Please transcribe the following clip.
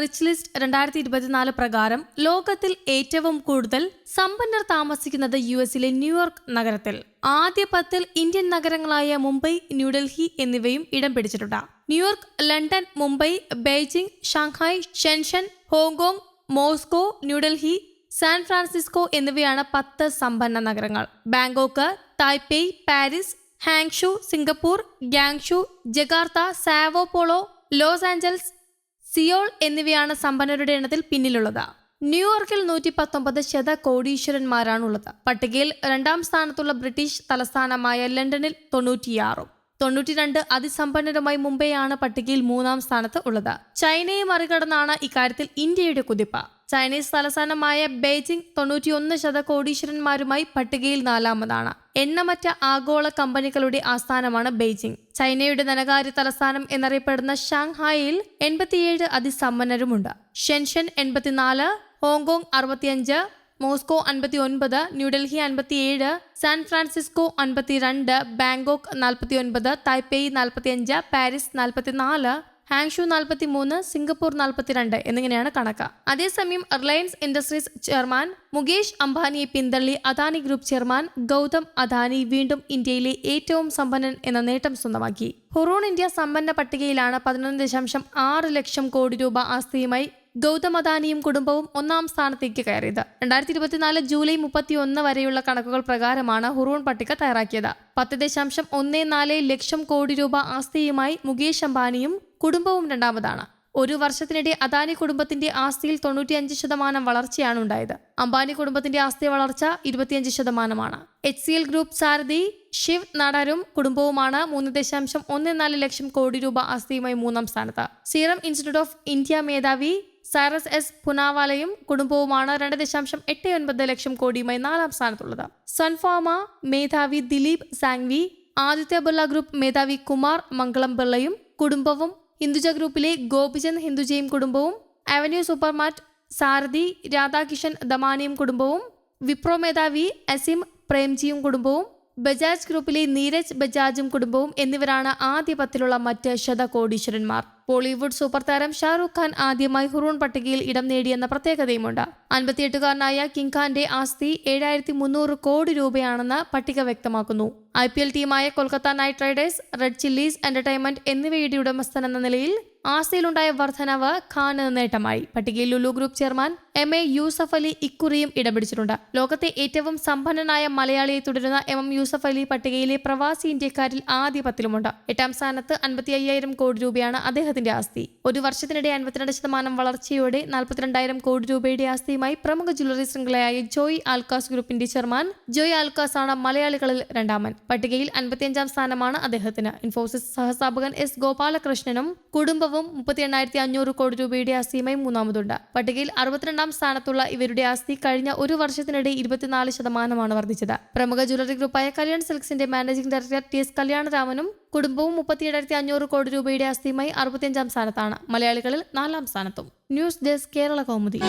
Rich list രണ്ടായിരത്തി ഇരുപത്തിനാല് പ്രകാരം ലോകത്തിൽ ഏറ്റവും കൂടുതൽ സമ്പന്നർ താമസിക്കുന്നത് യു എസിലെ ന്യൂയോർക്ക് നഗരത്തിൽ. ആദ്യ പത്തിൽ ഇന്ത്യൻ നഗരങ്ങളായ മുംബൈ ന്യൂഡൽഹി എന്നിവയും ഇടം പിടിച്ചിട്ടുണ്ട്. New York London Mumbai Beijing Shanghai Shenzhen Hong Kong Moscow New Delhi San Francisco എന്നിവയാണ് പത്ത് സമ്പന്ന നഗരങ്ങൾ. Bangkok Taipei Paris Hangzhou Singapore Guangzhou Jakarta Sao Paulo Los Angeles Seoul എന്നിവയാണ് സമ്പന്നരുടെ എണ്ണത്തിൽ പിന്നിലുള്ളത്. ന്യൂയോർക്കിൽ നൂറ്റി പത്തൊമ്പത് ശത കോടീശ്വരന്മാരാണുള്ളത് പട്ടികയിൽ രണ്ടാം സ്ഥാനത്തുള്ള ബ്രിട്ടീഷ് തലസ്ഥാനമായ ലണ്ടനിൽ തൊണ്ണൂറ്റിയാറും. തൊണ്ണൂറ്റിരണ്ട് അതിസമ്പന്നരുമായി മുംബൈയാണ് പട്ടികയിൽ മൂന്നാം സ്ഥാനത്ത് ഉള്ളത്. ചൈനയെ മറികടന്നാണ് ഇക്കാര്യത്തിൽ ഇന്ത്യയുടെ കുതിപ്പ്. ചൈനീസ് തലസ്ഥാനമായ ബെയ്ജിംഗ് തൊണ്ണൂറ്റിയൊന്ന് ശത കോടീശ്വരന്മാരുമായി പട്ടികയിൽ നാലാമതാണ്. എണ്ണമറ്റ ആഗോള കമ്പനികളുടെ ആസ്ഥാനമാണ് ബെയ്ജിംഗ്. ചൈനയുടെ ധനകാര്യ തലസ്ഥാനം എന്നറിയപ്പെടുന്ന ഷാങ്ഹായിൽ എൺപത്തിയേഴ് അതിസമ്പന്നരുമുണ്ട്. ഷെൻഷൻ എൺപത്തിനാല് ഹോങ്കോങ് അറുപത്തിയഞ്ച് മോസ്കോ അൻപത്തി ഒൻപത് ന്യൂഡൽഹി അൻപത്തിയേഴ് സാൻ ഫ്രാൻസിസ്കോ അൻപത്തിരണ്ട് ബാങ്കോക്ക് നാൽപ്പത്തി ഒൻപത് തായ്പേയ് നാൽപ്പത്തിയഞ്ച് പാരീസ് നാൽപ്പത്തിനാല് ഹാങ്ഷു നാൽപ്പത്തി മൂന്ന് സിംഗപ്പൂർ നാൽപ്പത്തിരണ്ട് എന്നിങ്ങനെയാണ് കണക്ക്. അതേസമയം റിലയൻസ് ഇൻഡസ്ട്രീസ് ചെയർമാൻ മുകേഷ് അംബാനിയെ പിന്തള്ളി അദാനി ഗ്രൂപ്പ് ചെയർമാൻ ഗൗതം അദാനി വീണ്ടും ഇന്ത്യയിലെ ഏറ്റവും സമ്പന്നൻ എന്ന നേട്ടം സ്വന്തമാക്കി. ഹൊറോൺ ഇന്ത്യ സമ്പന്ന പട്ടികയിലാണ് പതിനൊന്ന് ദശാംശം ആറ് ലക്ഷം കോടി രൂപ ആസ്തിയുമായി ഗൗതം അദാനിയും കുടുംബവും ഒന്നാം സ്ഥാനത്തേക്ക് കയറിയത്. രണ്ടായിരത്തി ഇരുപത്തിനാല് ജൂലൈ മുപ്പത്തി ഒന്ന് വരെയുള്ള കണക്കുകൾ പ്രകാരമാണ് ഹുറൂൺ പട്ടിക തയ്യാറാക്കിയത്. പത്ത് ദശാംശം ഒന്ന് നാല് ലക്ഷം കോടി രൂപ ആസ്തിയുമായി മുകേഷ് അംബാനിയും കുടുംബവും രണ്ടാമതാണ്. ഒരു വർഷത്തിനിടെ അദാനി കുടുംബത്തിന്റെ ആസ്തിയിൽ തൊണ്ണൂറ്റിയഞ്ച് ശതമാനം വളർച്ചയാണ് ഉണ്ടായത്. അംബാനി കുടുംബത്തിന്റെ ആസ്തി വളർച്ച ഇരുപത്തിയഞ്ച് ശതമാനമാണ്. എച്ച് സി എൽ ഗ്രൂപ്പ് സാരഥി ശിവ് നടരും കുടുംബവുമാണ് മൂന്ന് ദശാംശം ഒന്ന് നാല് ലക്ഷം കോടി രൂപ ആസ്തിയുമായി മൂന്നാം സ്ഥാനത്ത്. സീറം ഇൻസ്റ്റിറ്റ്യൂട്ട് ഓഫ് ഇന്ത്യ മേധാവി സൈറസ് എസ് പുനാവാലയും കുടുംബവുമാണ് രണ്ട് ദശാംശം എട്ട് ഒൻപത് ലക്ഷം കോടിയുമായി നാലാം സ്ഥാനത്തുള്ളത്. സൺഫാമ മേധാവി ദിലീപ് സാങ്വി ആദിത്യ ബിർള ഗ്രൂപ്പ് മേധാവി കുമാർ മംഗളം ബിർളയും കുടുംബവും ഹിന്ദുജ ഗ്രൂപ്പിലെ ഗോപിചന്ദ് ഹിന്ദുജയും കുടുംബവും അവന്യൂ സൂപ്പർമാർട്ട് സാരഥി രാധാകിഷൻ ദമാനിയും കുടുംബവും വിപ്രോ മേധാവി അസിം പ്രേംജിയും കുടുംബവും ബജാജ് ഗ്രൂപ്പിലെ നീരജ് ബജാജും കുടുംബവും എന്നിവരാണ് ആദ്യ പത്തിലുള്ള മറ്റ് ശതകോടീശ്വരന്മാർ. ബോളിവുഡ് സൂപ്പർ താരം ഷാറൂഖ് ഖാൻ ആദ്യമായി ഹുറൂൺ പട്ടികയിൽ ഇടം നേടിയെന്ന പ്രത്യേകതയുമുണ്ട്. അൻപത്തിയെട്ടുകാരനായ കിങ് ഖാന്റെ ആസ്തി ഏഴായിരത്തി മുന്നൂറ് കോടി രൂപയാണെന്ന് പട്ടിക വ്യക്തമാക്കുന്നു. ഐ പി എൽ ടീമായ Kolkata Knight Riders Red Chillies Entertainment എന്നിവയുടെ ഉടമസ്ഥൻ എന്ന നിലയിൽ ആസ്തിയിലുണ്ടായ വർധനവ് ഖാന് നേട്ടമായി. പട്ടികയിൽ Lulu group chairman M A Yusuf Ali ഇക്കുറിയും ഇടം പിടിച്ചിട്ടുണ്ട് ലോകത്തെ ഏറ്റവും സമ്പന്നനായ മലയാളിയെ തുടരുന്ന എം എം യൂസഫ് അലി പട്ടികയിലെ പ്രവാസി ഇന്ത്യക്കാരിൽ ആദ്യ പത്തിലുമുണ്ട് എട്ടാം സ്ഥാനത്ത് അൻപത്തി അയ്യായിരം കോടി രൂപയാണ് അദ്ദേഹത്തിന്റെ ആസ്തി. ഒരു വർഷത്തിനിടെ അൻപത്തിരണ്ട് ശതമാനം വളർച്ചയോടെ നാൽപ്പത്തിരണ്ടായിരം കോടി രൂപയുടെ ആസ്തിയുമായി പ്രമുഖ ജ്വല്ലറി ശൃംഖലയായ ജോയ് ആൽക്കാസ് ഗ്രൂപ്പിന്റെ ചെയർമാൻ. ജോയ് ആൽക്കാസ് ആണ് മലയാളികളിൽ രണ്ടാമൻ പട്ടികയിൽ അൻപത്തിയഞ്ചാം സ്ഥാനമാണ് അദ്ദേഹത്തിന്. ഇൻഫോസിസ് സഹസ്ഥാപകൻ എസ് ഗോപാലകൃഷ്ണനും കുടുംബവും മുപ്പത്തി എണ്ണായിരത്തി അഞ്ഞൂറ് കോടി രൂപയുടെ ആസ്തിയുമായി മൂന്നാമതുണ്ട്. പട്ടികയിൽ അറുപത്തിരണ്ടാം സ്ഥാനത്തുള്ള ഇവരുടെ ആസ്തി കഴിഞ്ഞ ഒരു വർഷത്തിനിടെ ഇരുപത്തിനാല് ശതമാനമാണ് വർദ്ധിച്ചത്. പ്രമുഖ ജ്വല്ലറി ഗ്രൂപ്പായ കല്യാൺ സിൽക്സിന്റെ മാനേജിംഗ് ഡയറക്ടർ ടി എസ് കല്യാണരാമനും കുടുംബവും മുപ്പത്തിയേഴായിരത്തി അഞ്ഞൂറ് കോടി രൂപയുടെ ആസ്തിയുമായി അറുപത്തിയഞ്ചാം സ്ഥാനത്താണ്. മലയാളികളിൽ നാലാം സ്ഥാനത്തും. News desk Kerala Kaumudi.